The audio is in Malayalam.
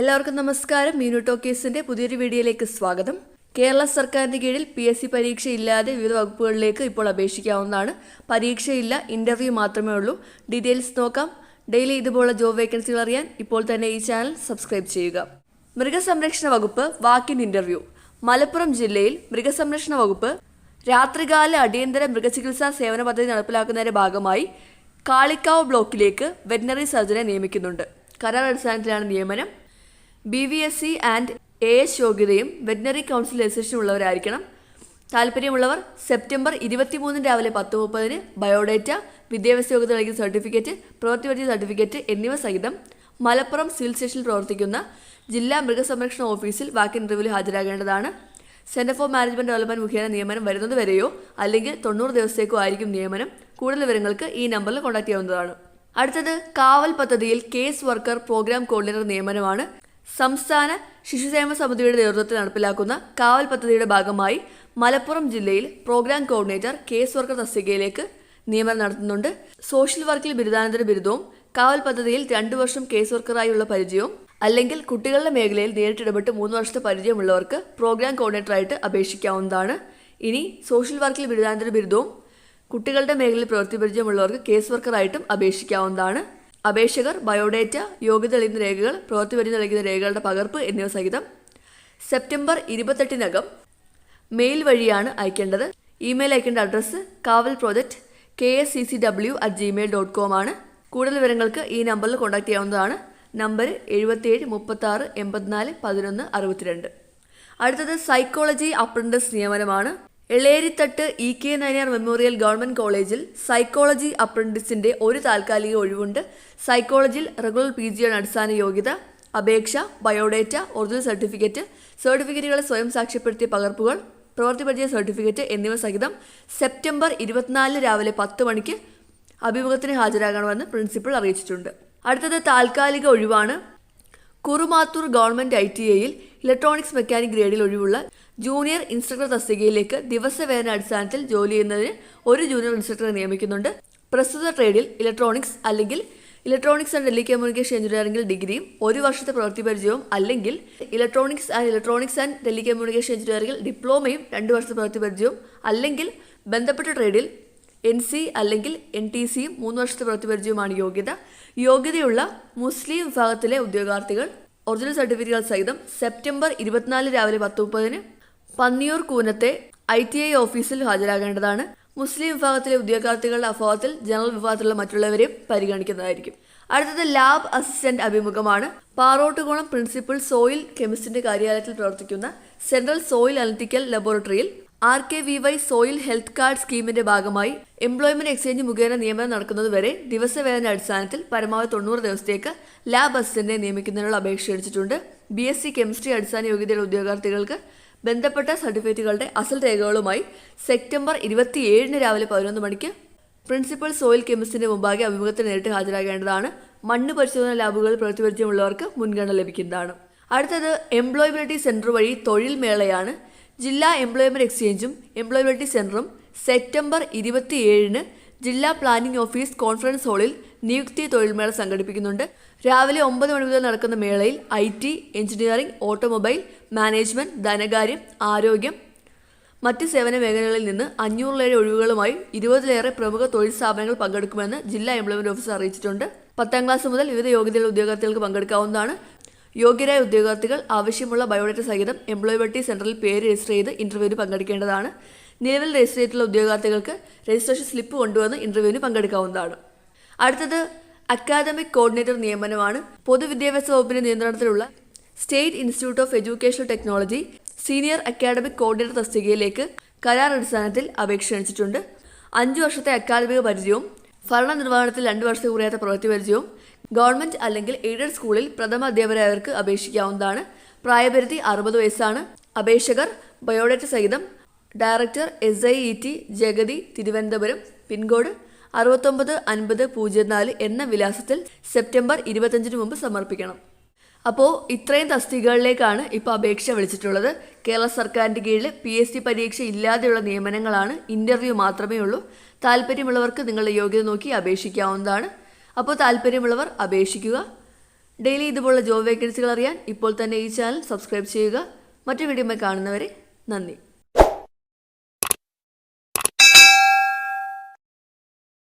എല്ലാവർക്കും നമസ്കാരം. മീനു ടോക്കീസിന്റെ പുതിയൊരു വീഡിയോയിലേക്ക് സ്വാഗതം. കേരള സർക്കാരിന്റെ കീഴിൽ പി എസ് സി പരീക്ഷ ഇല്ലാതെ വിവിധ വകുപ്പുകളിലേക്ക് ഇപ്പോൾ അപേക്ഷിക്കാവുന്നതാണ്. പരീക്ഷയില്ല ഇന്റർവ്യൂ മാത്രമേ ഉള്ളൂ. ഡീറ്റെയിൽസ് നോക്കാം. ഡെയിലി ഇതുപോലുള്ള ജോബ് വേക്കൻസികൾ അറിയാൻ ഇപ്പോൾ തന്നെ ഈ ചാനൽ സബ്സ്ക്രൈബ് ചെയ്യുക. മൃഗസംരക്ഷണ വകുപ്പ് വാക്കിൻ ഇന്റർവ്യൂ മലപ്പുറം ജില്ലയിൽ മൃഗസംരക്ഷണ വകുപ്പ് രാത്രികാല അടിയന്തര മൃഗചികിത്സാ സേവന പദ്ധതി നടപ്പിലാക്കുന്നതിന്റെ ഭാഗമായി കാളിക്കാവ് ബ്ലോക്കിലേക്ക് വെറ്റിനറി സർജനെ നിയമിക്കുന്നുണ്ട്. കരാർ അടിസ്ഥാനത്തിലാണ് നിയമനം. B V S C and A S യോഗ്യതയും വെറ്റിനറി കൗൺസിൽ രജിസ്ട്രേഷൻ ഉള്ളവരായിരിക്കണം താല്പര്യമുള്ളവർ സെപ്റ്റംബർ ഇരുപത്തിമൂന്നിന് രാവിലെ പത്ത് മുപ്പതിന് ബയോഡേറ്റ വിദ്യാഭ്യാസ യോഗ്യത നൽകിയ സർട്ടിഫിക്കറ്റ് പ്രവൃത്തിപരിചയ സർട്ടിഫിക്കറ്റ് എന്നിവ സഹിതം മലപ്പുറം സിവിൽ സ്റ്റേഷനിൽ പ്രവർത്തിക്കുന്ന ജില്ലാ മൃഗസംരക്ഷണ ഓഫീസിൽ വാക്ക് ഇന്റർവ്യൂവിൽ ഹാജരാകേണ്ടതാണ്. സെന്റർ ഫോർ മാനേജ്മെന്റ് ഡെവലപ്മെന്റ് മുഖേന നിയമനം വരുന്നതുവരെയോ അല്ലെങ്കിൽ തൊണ്ണൂറ് ദിവസത്തേക്കോ ആയിരിക്കും നിയമനം. കൂടുതൽ വിവരങ്ങൾക്ക് ഈ നമ്പറിൽ കോൺടാക്ട് ചെയ്യാവുന്നതാണ്. അടുത്തത് കാവൽ പദ്ധതിയിൽ കേസ് വർക്കർ പ്രോഗ്രാം കോർഡിനേറ്റർ നിയമനമാണ്. സംസ്ഥാന ശിശുക്ഷേമ സമിതിയുടെ നേതൃത്വത്തിൽ നടപ്പിലാക്കുന്ന കാവൽ പദ്ധതിയുടെ ഭാഗമായി മലപ്പുറം ജില്ലയിൽ പ്രോഗ്രാം കോർഡിനേറ്റർ കേസ് വർക്കർ തസ്തികയിലേക്ക് നിയമനം നടത്തുന്നുണ്ട്. സോഷ്യൽ വർക്കിൽ ബിരുദാനന്തര ബിരുദവും കാവൽ പദ്ധതിയിൽ രണ്ടു വർഷം കേസ് വർക്കറായുള്ള പരിചയവും അല്ലെങ്കിൽ കുട്ടികളുടെ മേഖലയിൽ നേരിട്ടിടപെട്ട് മൂന്ന് വർഷത്തെ പരിചയമുള്ളവർക്ക് പ്രോഗ്രാം കോർഡിനേറ്ററായിട്ട് അപേക്ഷിക്കാവുന്നതാണ്. ഇനി സോഷ്യൽ വർക്കിൽ ബിരുദാനന്തര ബിരുദവും കുട്ടികളുടെ മേഖലയിൽ പ്രവൃത്തി പരിചയമുള്ളവർക്ക് കേസ് വർക്കറായിട്ടും അപേക്ഷിക്കാവുന്നതാണ്. അപേക്ഷകർ ബയോഡേറ്റ യോഗ്യത തെളിയുന്ന രേഖകൾ പ്രവൃത്തി പരിചയം നൽകുന്ന രേഖകളുടെ പകർപ്പ് എന്നിവ സഹിതം സെപ്റ്റംബർ ഇരുപത്തെട്ടിനകം മെയിൽ വഴിയാണ് അയക്കേണ്ടത്. ഇമെയിൽ അയക്കേണ്ട address Kaval project K S C C W at Gmail dot com ആണ്. കൂടുതൽ വിവരങ്ങൾക്ക് ഈ നമ്പറിൽ കോൺടാക്ട് ചെയ്യാവുന്നതാണ്. നമ്പർ എഴുപത്തിയേഴ് മുപ്പത്തി ആറ് എൺപത്തിനാല് പതിനൊന്ന് അറുപത്തിരണ്ട്. അടുത്തത് psychology apprentice നിയമനമാണ്. Elerithattu E K Nayanar memorial government കോളേജിൽ സൈക്കോളജി അപ്രന്റീസിന്റെ ഒരു താൽക്കാലിക ഒഴിവുണ്ട്. സൈക്കോളജിയിൽ റെഗുലർ പി ജിയാണ് അടിസ്ഥാന യോഗ്യത. അപേക്ഷ ബയോഡേറ്റ ഒറിജിനൽ സർട്ടിഫിക്കറ്റ് സർട്ടിഫിക്കറ്റുകളെ സ്വയം സാക്ഷ്യപ്പെടുത്തിയ പകർപ്പുകൾ പ്രവൃത്തി പരിചയ സർട്ടിഫിക്കറ്റ് എന്നിവ സഹിതം സെപ്റ്റംബർ ഇരുപത്തിനാലിന് രാവിലെ പത്ത് മണിക്ക് അഭിമുഖത്തിന് ഹാജരാകണമെന്ന് പ്രിൻസിപ്പൽ അറിയിച്ചിട്ടുണ്ട്. അടുത്തത് താൽക്കാലിക ഒഴിവാണ്. കുറുമാത്തൂർ ഗവൺമെന്റ് ഐ ടി ഐയിൽ ഇലക്ട്രോണിക്സ് മെക്കാനിക് ഗ്രേഡിൽ ഒഴിവുള്ള ജൂനിയർ ഇൻസ്ട്രക്ടർ തസ്തികയിലേക്ക് ദിവസവേതന അടിസ്ഥാനത്തിൽ ജോലി ചെയ്യുന്നതിന് ഒരു ജൂനിയർ ഇൻസ്ട്രക്ടറെ നിയമിക്കുന്നുണ്ട്. പ്രസ്തുത ട്രേഡിൽ ഇലക്ട്രോണിക്സ് അല്ലെങ്കിൽ ഇലക്ട്രോണിക്സ് ആൻഡ് ടെലികമ്മ്യൂണിക്കേഷൻ എഞ്ചിനീയറിംഗിൽ ഡിഗ്രിയും ഒരു വർഷത്തെ പ്രവൃത്തി പരിചയവും അല്ലെങ്കിൽ electronics and electronics and telecommunication എഞ്ചിനീയറിംഗിൽ ഡിപ്ലോമയും രണ്ട് വർഷത്തെ പ്രവൃത്തി പരിചയവും അല്ലെങ്കിൽ ബന്ധപ്പെട്ട ട്രേഡിൽ എൻ സി അല്ലെങ്കിൽ എൻ ടി സിയും മൂന്ന് വർഷത്തെ പ്രവൃത്തി പരിചയവുമാണ് യോഗ്യത. യോഗ്യതയുള്ള മുസ്ലിം വിഭാഗത്തിലെ ഉദ്യോഗാർത്ഥികൾ ഒറിജിനൽ സർട്ടിഫിക്കറ്റുകൾ സഹിതം സെപ്റ്റംബർ ഇരുപത്തിനാല് രാവിലെ പത്ത് മുപ്പതിന് പന്നിയൂർ കൂനത്തെ ഐ ടി ഐ ഓഫീസിൽ ഹാജരാകേണ്ടതാണ്. മുസ്ലിം വിഭാഗത്തിലെ ഉദ്യോഗാർത്ഥികളുടെ അഭാവത്തിൽ ജനറൽ വിഭാഗത്തിലുള്ള മറ്റുള്ളവരെയും പരിഗണിക്കുന്നതായിരിക്കും. അടുത്തത് ലാബ് അസിസ്റ്റന്റ് അഭിമുഖമാണ്. പാറോട്ടുകുളം പ്രിൻസിപ്പൽ സോയിൽ കെമിസ്റ്റിന്റെ കാര്യാലയത്തിൽ പ്രവർത്തിക്കുന്ന സെൻട്രൽ സോയിൽ അനലിറ്റിക്കൽ ലബോറട്ടറിയിൽ R K V Y soil health card സ്കീമിന്റെ ഭാഗമായി എംപ്ലോയ്മെന്റ് എക്സ്ചേഞ്ച് മുഖേന നിയമനം നടക്കുന്നതുവരെ ദിവസവേതന അടിസ്ഥാനത്തിൽ പരമാവധി തൊണ്ണൂറ് ദിവസത്തേക്ക് ലാബ് അസിസ്റ്റന്റിനെ നിയമിക്കുന്നതിനുള്ള അപേക്ഷ അടിച്ചിട്ടുണ്ട് ബി എസ് സി കെമിസ്ട്രി അടിസ്ഥാന യോഗ്യതയുള്ള ഉദ്യോഗാർത്ഥികൾക്ക് ബന്ധപ്പെട്ട സർട്ടിഫിക്കറ്റുകളുടെ അസൽ രേഖകളുമായി സെപ്റ്റംബർ ഇരുപത്തിയേഴിന് രാവിലെ പതിനൊന്ന് മണിക്ക് പ്രിൻസിപ്പൽ സോയിൽ കെമിസ്റ്റിന്റെ മുമ്പാകെ അഭിമുഖത്തിന് നേരിട്ട് ഹാജരാകേണ്ടതാണ്. മണ്ണ് പരിശോധന ലാബുകളിൽ പ്രവൃത്തിപരിചയമുള്ളവർക്ക് മുൻഗണന ലഭിക്കുന്നതാണ്. അടുത്തത് എംപ്ലോയബിലിറ്റി സെന്റർ വഴി തൊഴിൽ മേളയാണ്. ജില്ലാ എംപ്ലോയ്മെന്റ് എക്സ്ചേഞ്ചും എംപ്ലോയബിലിറ്റി സെന്ററും സെപ്റ്റംബർ ഇരുപത്തിയേഴിന് ജില്ലാ പ്ലാനിംഗ് ഓഫീസ് കോൺഫറൻസ് ഹാളിൽ നിയുക്തി തൊഴിൽമേള സംഘടിപ്പിക്കുന്നുണ്ട്. രാവിലെ ഒമ്പത് മണി മുതൽ നടക്കുന്ന മേളയിൽ I T engineering automobile management ധനകാര്യം ആരോഗ്യം മറ്റ് സേവന മേഖലകളിൽ നിന്ന് അഞ്ഞൂറിലേറെ ഒഴിവുകളുമായി ഇരുപതിലേറെ പ്രമുഖ തൊഴിൽ സ്ഥാപനങ്ങൾ പങ്കെടുക്കുമെന്ന് ജില്ലാ എംപ്ലോയ്മെന്റ് ഓഫീസർ അറിയിച്ചിട്ടുണ്ട്. പത്താം ക്ലാസ് മുതൽ വിവിധ യോഗ്യതയുള്ള ഉദ്യോഗാർത്ഥികൾക്ക് പങ്കെടുക്കാവുന്നതാണ്. യോഗ്യരായ ഉദ്യോഗാർത്ഥികൾ ആവശ്യമുള്ള ബയോഡേറ്റ സഹിതം എംപ്ലോയബിലിറ്റി സെന്ററിൽ പേര് രജിസ്റ്റർ ചെയ്ത് ഇന്റർവ്യൂവിന് പങ്കെടുക്കേണ്ടതാണ്. നിലവിൽ രജിസ്റ്റർ ചെയ്തിട്ടുള്ള ഉദ്യോഗാർത്ഥികൾക്ക് രജിസ്ട്രേഷൻ സ്ലിപ്പ് കൊണ്ടുവന്ന് ഇന്റർവ്യൂവിന് പങ്കെടുക്കാവുന്നതാണ്. അടുത്തത് അക്കാദമിക് കോർഡിനേറ്റർ നിയമനമാണ്. പൊതുവിദ്യാഭ്യാസ വകുപ്പിന്റെ നിയന്ത്രണത്തിലുള്ള state institute of educational technology senior academic coordinator തസ്തികയിലേക്ക് കരാർ അടിസ്ഥാനത്തിൽ അപേക്ഷ ക്ഷണിച്ചിട്ടുണ്ട്. അഞ്ചു വർഷത്തെ അക്കാദമിക പരിചയവും ഭരണ നിർവഹണത്തിൽ രണ്ട് വർഷത്തെ കുറയാത്ത പ്രവൃത്തി പരിചയവും ഗവൺമെന്റ് അല്ലെങ്കിൽ എയ്ഡഡ് സ്കൂളിൽ പ്രഥമ അധ്യാപകരായവർക്ക് അപേക്ഷിക്കാവുന്നതാണ്. പ്രായപരിധി അറുപത് വയസ്സാണ്. അപേക്ഷകർ ബയോഡേറ്റ സഹിതം director S I E T Jagathy Thiruvananthapuram pincode അറുപത്തൊമ്പത് അൻപത് പൂജ്യം നാല് എന്ന വിലാസത്തിൽ സെപ്റ്റംബർ ഇരുപത്തഞ്ചിന് മുമ്പ് സമർപ്പിക്കണം. അപ്പോൾ ഇത്രയും തസ്തികകളിലേക്കാണ് ഇപ്പോൾ അപേക്ഷ വിളിച്ചിട്ടുള്ളത്. കേരള സർക്കാരിന്റെ കീഴിൽ പി എസ് സി പരീക്ഷ ഇല്ലാതെയുള്ള നിയമനങ്ങളാണ് ഇന്റർവ്യൂ മാത്രമേ ഉള്ളൂ. താല്പര്യമുള്ളവർക്ക് നിങ്ങളുടെ യോഗ്യത നോക്കി അപേക്ഷിക്കാവുന്നതാണ്. അപ്പോൾ താല്പര്യമുള്ളവർ അപേക്ഷിക്കുക. ഡെയിലി ഇതുപോലുള്ള ജോബ് വേക്കൻസികൾ അറിയാൻ ഇപ്പോൾ തന്നെ ഈ ചാനൽ സബ്സ്ക്രൈബ് ചെയ്യുക. മറ്റു വീഡിയോ കാണുന്നവരെ നന്ദി.